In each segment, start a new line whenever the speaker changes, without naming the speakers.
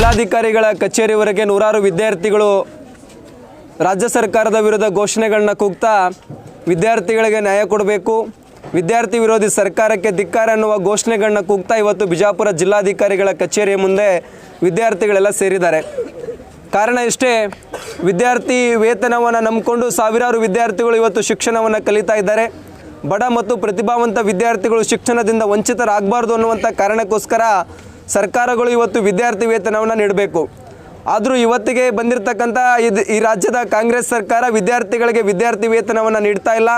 ಜಿಲ್ಲಾಧಿಕಾರಿಗಳ ಕಚೇರಿವರೆಗೆ ನೂರಾರು ವಿದ್ಯಾರ್ಥಿಗಳು ರಾಜ್ಯ ಸರ್ಕಾರದ ವಿರುದ್ಧ ಘೋಷಣೆಗಳನ್ನ ಕೂಗ್ತಾ ವಿದ್ಯಾರ್ಥಿಗಳಿಗೆ ನ್ಯಾಯ ಕೊಡಬೇಕು. ವಿದ್ಯಾರ್ಥಿ ವಿರೋಧಿ ಸರ್ಕಾರಕ್ಕೆ ಧಿಕ್ಕಾರ ಅನ್ನುವ ಘೋಷಣೆಗಳನ್ನ ಕೂಗ್ತಾ ಇವತ್ತು ಬಿಜಾಪುರ ಜಿಲ್ಲಾಧಿಕಾರಿಗಳ ಕಚೇರಿಯ ಮುಂದೆ ವಿದ್ಯಾರ್ಥಿಗಳೆಲ್ಲ ಸೇರಿದ್ದಾರೆ. ಕಾರಣ ಇಷ್ಟೇ, ವಿದ್ಯಾರ್ಥಿ ವೇತನವನ್ನು ನಂಬಿಕೊಂಡು ಸಾವಿರಾರು ವಿದ್ಯಾರ್ಥಿಗಳು ಇವತ್ತು ಶಿಕ್ಷಣವನ್ನು ಕಲಿತಾ ಇದ್ದಾರೆ. ಬಡ ಮತ್ತು ಪ್ರತಿಭಾವಂತ ವಿದ್ಯಾರ್ಥಿಗಳು ಶಿಕ್ಷಣದಿಂದ ವಂಚಿತರಾಗಬಾರ್ದು ಅನ್ನುವಂಥ ಕಾರಣಕ್ಕೋಸ್ಕರ ಸರ್ಕಾರಗಳು ಇವತ್ತು ವಿದ್ಯಾರ್ಥಿ ವೇತನವನ್ನು ನೀಡಬೇಕು. ಆದರೂ ಇವತ್ತಿಗೆ ಬಂದಿರತಕ್ಕಂಥ ಇದು ಈ ರಾಜ್ಯದ ಕಾಂಗ್ರೆಸ್ ಸರ್ಕಾರ ವಿದ್ಯಾರ್ಥಿಗಳಿಗೆ ವಿದ್ಯಾರ್ಥಿ ವೇತನವನ್ನು ನೀಡ್ತಾ ಇಲ್ಲ.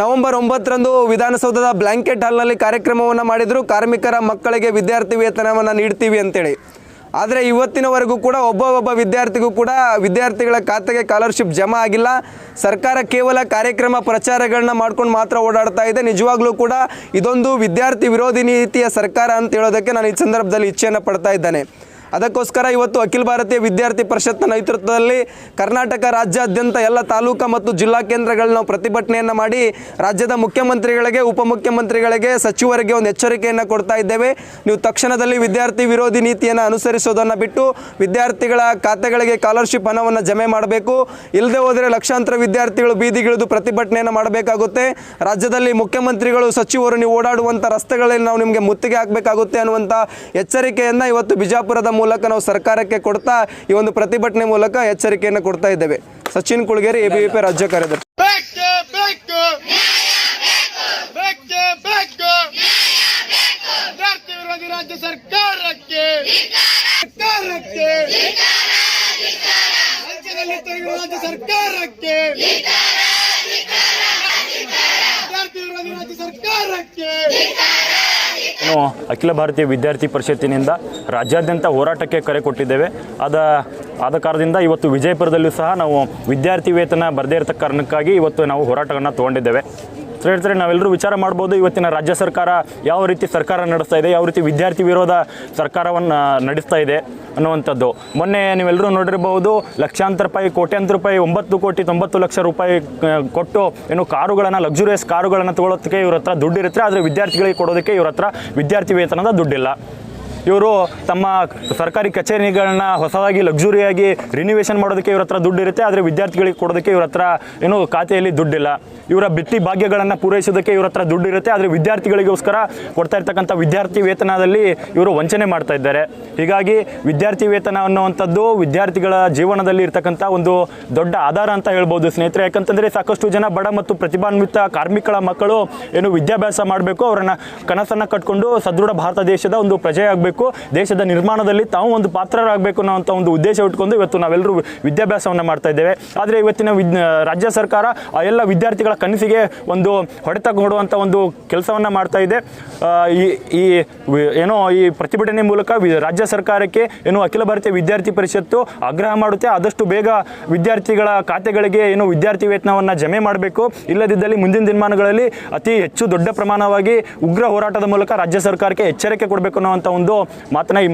ನವೆಂಬರ್ ಒಂಬತ್ತರಂದು ವಿಧಾನಸೌಧದ ಬ್ಲ್ಯಾಂಕೆಟ್ ಹಾಲ್ನಲ್ಲಿ ಕಾರ್ಯಕ್ರಮವನ್ನು ಮಾಡಿದರು ಕಾರ್ಮಿಕರ ಮಕ್ಕಳಿಗೆ ವಿದ್ಯಾರ್ಥಿ ವೇತನವನ್ನು ನೀಡ್ತೀವಿ ಅಂತೇಳಿ. ಆದರೆ ಇವತ್ತಿನವರೆಗೂ ಕೂಡ ಒಬ್ಬ ಒಬ್ಬ ವಿದ್ಯಾರ್ಥಿಗೂ ಕೂಡ ವಿದ್ಯಾರ್ಥಿಗಳ ಖಾತೆಗೆ ಸ್ಕಾಲರ್ಶಿಪ್ ಜಮಾ ಆಗಿಲ್ಲ. ಸರ್ಕಾರ ಕೇವಲ ಕಾರ್ಯಕ್ರಮ ಪ್ರಚಾರಗಳನ್ನ ಮಾಡ್ಕೊಂಡು ಮಾತ್ರ ಓಡಾಡ್ತಾ ಇದೆ. ನಿಜವಾಗ್ಲೂ ಕೂಡ ಇದೊಂದು ವಿದ್ಯಾರ್ಥಿ ವಿರೋಧಿ ನೀತಿಯ ಸರ್ಕಾರ ಅಂತ ಹೇಳೋದಕ್ಕೆ ನಾನು ಈ ಸಂದರ್ಭದಲ್ಲಿ ಇಚ್ಛೆಯನ್ನು ಪಡ್ತಾ ಇದ್ದೇನೆ. ಅದಕ್ಕೋಸ್ಕರ ಇವತ್ತು ಅಖಿಲ ಭಾರತೀಯ ವಿದ್ಯಾರ್ಥಿ ಪರಿಷತ್ನ ನೇತೃತ್ವದಲ್ಲಿ ಕರ್ನಾಟಕ ರಾಜ್ಯಾದ್ಯಂತ ಎಲ್ಲ ತಾಲೂಕು ಮತ್ತು ಜಿಲ್ಲಾ ಕೇಂದ್ರಗಳನ್ನ ನಾವು ಪ್ರತಿಭಟನೆಯನ್ನು ಮಾಡಿ ರಾಜ್ಯದ ಮುಖ್ಯಮಂತ್ರಿಗಳಿಗೆ, ಉಪಮುಖ್ಯಮಂತ್ರಿಗಳಿಗೆ, ಸಚಿವರಿಗೆ ಒಂದು ಎಚ್ಚರಿಕೆಯನ್ನು ಕೊಡ್ತಾ ಇದ್ದೇವೆ. ನೀವು ತಕ್ಷಣದಲ್ಲಿ ವಿದ್ಯಾರ್ಥಿ ವಿರೋಧಿ ನೀತಿಯನ್ನು ಅನುಸರಿಸೋದನ್ನು ಬಿಟ್ಟು ವಿದ್ಯಾರ್ಥಿಗಳ ಖಾತೆಗಳಿಗೆ ಸ್ಕಾಲರ್ಶಿಪ್ ಹಣವನ್ನು ಜಮೆ ಮಾಡಬೇಕು. ಇಲ್ಲದೆ ಹೋದರೆ ಲಕ್ಷಾಂತರ ವಿದ್ಯಾರ್ಥಿಗಳು ಬೀದಿಗಿಳಿದು ಪ್ರತಿಭಟನೆಯನ್ನು ಮಾಡಬೇಕಾಗುತ್ತೆ. ರಾಜ್ಯದಲ್ಲಿ ಮುಖ್ಯಮಂತ್ರಿಗಳು, ಸಚಿವರು ನೀವು ಓಡಾಡುವಂಥ ರಸ್ತೆಗಳಲ್ಲಿ ನಾವು ನಿಮಗೆ ಮುತ್ತಿಗೆ ಹಾಕಬೇಕಾಗುತ್ತೆ ಅನ್ನುವಂಥ ಎಚ್ಚರಿಕೆಯನ್ನು ಇವತ್ತು ಬಿಜಾಪುರದ ಮೂಲಕ ನಾವು ಸರ್ಕಾರಕ್ಕೆ ಕೊಡ್ತಾ ಈ ಒಂದು ಪ್ರತಿಭಟನೆ ಮೂಲಕ ಎಚ್ಚರಿಕೆಯನ್ನು ಕೊಡ್ತಾ ಇದ್ದೇವೆ. Sachin Kulageri A B V P ರಾಜ್ಯ ಕಾರ್ಯದರ್ಶಿ.
ಬೇಕೇ ಬೇಕು. ಬೇಕೇ ಬೇಕು. ವಿದ್ಯಾರ್ಥಿ ವಿರೋಧಿ ರಾಜ್ಯ ಸರ್ಕಾರಕ್ಕೆ. ಸರ್ಕಾರಕ್ಕೆ. ರಾಜ್ಯ ಸರ್ಕಾರಕ್ಕೆ ವಿದ್ಯಾರ್ಥಿ ವಿರೋಧಿ ರಾಜ್ಯ ಸರ್ಕಾರಕ್ಕೆ
ಏನು ಅಖಿಲ ಭಾರತೀಯ ವಿದ್ಯಾರ್ಥಿ ಪರಿಷತ್ತಿನಿಂದ ರಾಜ್ಯಾದ್ಯಂತ ಹೋರಾಟಕ್ಕೆ ಕರೆ ಕೊಟ್ಟಿದ್ದೇವೆ. ಅದ, ಆದ ಕಾರಣದಿಂದ ಇವತ್ತು ವಿಜಯಪುರದಲ್ಲೂ ಸಹ ನಾವು ವಿದ್ಯಾರ್ಥಿ ವೇತನ ಬರದೇ ಇರತಕ್ಕ ಕಾರಣಕ್ಕಾಗಿ ಇವತ್ತು ನಾವು ಹೋರಾಟವನ್ನು ತೊಗೊಂಡಿದ್ದೇವೆ. ಸೊ ಹೇಳ್ತಾರೆ ನಾವೆಲ್ಲರೂ ವಿಚಾರ ಮಾಡ್ಬೋದು. ಇವತ್ತಿನ ರಾಜ್ಯ ಸರ್ಕಾರ ಯಾವ ರೀತಿ ಸರ್ಕಾರ ನಡೆಸ್ತಾ ಇದೆ, ಯಾವ ರೀತಿ ವಿದ್ಯಾರ್ಥಿ ವಿರೋಧ ಸರ್ಕಾರವನ್ನು ನಡೆಸ್ತಾ ಇದೆ ಅನ್ನುವಂಥದ್ದು. ಮೊನ್ನೆ ನೀವೆಲ್ಲರೂ ನೋಡಿರಬಹುದು, ಲಕ್ಷಾಂತರ ರೂಪಾಯಿ, ಕೋಟ್ಯಾಂತರ ರೂಪಾಯಿ, ಒಂಬತ್ತು ಕೋಟಿ ತೊಂಬತ್ತು ಲಕ್ಷ ರೂಪಾಯಿ ಕೊಟ್ಟು ಏನು ಕಾರುಗಳನ್ನು ಲಕ್ಸುರಿಯಸ್ ಕಾರುಗಳನ್ನು ತಗೊಳ್ಳೋದಕ್ಕೆ ಇವ್ರ ಹತ್ರ ದುಡ್ಡು ಇರುತ್ತೆ. ಆದರೆ ವಿದ್ಯಾರ್ಥಿಗಳಿಗೆ ಕೊಡೋದಕ್ಕೆ ಇವ್ರ ಹತ್ರ ವಿದ್ಯಾರ್ಥಿ ವೇತನದ ದುಡ್ಡಿಲ್ಲ. ಇವರು ತಮ್ಮ ಸರ್ಕಾರಿ ಕಚೇರಿಗಳನ್ನ ಹೊಸದಾಗಿ ಲಕ್ಸುರಿಯಾಗಿ ರಿನಿವೇಷನ್ ಮಾಡೋದಕ್ಕೆ ಇವ್ರ ಹತ್ರ ದುಡ್ಡು ಇರುತ್ತೆ, ಆದರೆ ವಿದ್ಯಾರ್ಥಿಗಳಿಗೆ ಕೊಡೋದಕ್ಕೆ ಇವ್ರ ಹತ್ರ ಏನು ಖಾತೆಯಲ್ಲಿ ದುಡ್ಡಿಲ್ಲ. ಇವರ ಬಿಟ್ಟಿ ಭಾಗ್ಯಗಳನ್ನು ಪೂರೈಸೋದಕ್ಕೆ ಇವ್ರ ಹತ್ರ ದುಡ್ಡು ಇರುತ್ತೆ, ಆದರೆ ವಿದ್ಯಾರ್ಥಿಗಳಿಗೋಸ್ಕರ ಕೊಡ್ತಾ ಇರ್ತಕ್ಕಂಥ ವಿದ್ಯಾರ್ಥಿ ವೇತನದಲ್ಲಿ ಇವರು ವಂಚನೆ ಮಾಡ್ತಾ ಇದ್ದಾರೆ. ಹೀಗಾಗಿ ವಿದ್ಯಾರ್ಥಿ ವೇತನ ಅನ್ನುವಂಥದ್ದು ವಿದ್ಯಾರ್ಥಿಗಳ ಜೀವನದಲ್ಲಿ ಇರ್ತಕ್ಕಂಥ ಒಂದು ದೊಡ್ಡ ಆಧಾರ ಅಂತ ಹೇಳ್ಬೋದು ಸ್ನೇಹಿತರೆ. ಯಾಕಂತಂದರೆ ಸಾಕಷ್ಟು ಜನ ಬಡ ಮತ್ತು ಪ್ರತಿಭಾನ್ವಿತ ಕಾರ್ಮಿಕರ ಮಕ್ಕಳು ಏನು ವಿದ್ಯಾಭ್ಯಾಸ ಮಾಡಬೇಕು, ಅವರನ್ನು ಕನಸನ್ನು ಕಟ್ಕೊಂಡು ಸದೃಢ ಭಾರತ ದೇಶದ ಒಂದು ಪ್ರಜೆ ಆಗಬೇಕು ದೇಶದ ನಿರ್ಮಾಣದಲ್ಲಿ ತಾವು ಒಂದು ಪಾತ್ರರಾಗಬೇಕು ಅನ್ನೋಂಥ ಒಂದು ಉದ್ದೇಶ ಇಟ್ಕೊಂಡು ಇವತ್ತು ನಾವೆಲ್ಲರೂ ವಿದ್ಯಾಭ್ಯಾಸವನ್ನು ಮಾಡ್ತಾ ಇದ್ದೇವೆ. ಆದರೆ ಇವತ್ತಿನ ರಾಜ್ಯ ಸರ್ಕಾರ ಆ ಎಲ್ಲ ವಿದ್ಯಾರ್ಥಿಗಳ ಕನಸಿಗೆ ಒಂದು ಹೊಡೆತ ಕೊಡುವಂಥ ಒಂದು ಕೆಲಸವನ್ನು ಮಾಡ್ತಾ ಇದೆ. ಈ ಈ ಏನೋ ಈ ಪ್ರತಿಭಟನೆ ಮೂಲಕ ರಾಜ್ಯ ಸರ್ಕಾರಕ್ಕೆ ಏನು ಅಖಿಲ ಭಾರತೀಯ ವಿದ್ಯಾರ್ಥಿ ಪರಿಷತ್ತು ಆಗ್ರಹ ಮಾಡುತ್ತೆ. ಆದಷ್ಟು ಬೇಗ ವಿದ್ಯಾರ್ಥಿಗಳ ಖಾತೆಗಳಿಗೆ ಏನು ವಿದ್ಯಾರ್ಥಿ ವೇತನವನ್ನು ಜಮೆ ಮಾಡಬೇಕು. ಇಲ್ಲದಿದ್ದಲ್ಲಿ ಮುಂದಿನ ದಿನಮಾನಗಳಲ್ಲಿ ಅತಿ ಹೆಚ್ಚು ದೊಡ್ಡ ಪ್ರಮಾಣವಾಗಿ ಉಗ್ರ ಹೋರಾಟದ ಮೂಲಕ ರಾಜ್ಯ ಸರ್ಕಾರಕ್ಕೆ ಎಚ್ಚರಿಕೆ ಕೊಡಬೇಕು ಅನ್ನುವಂಥ ಒಂದು ಮಾತನ್ನ ಈ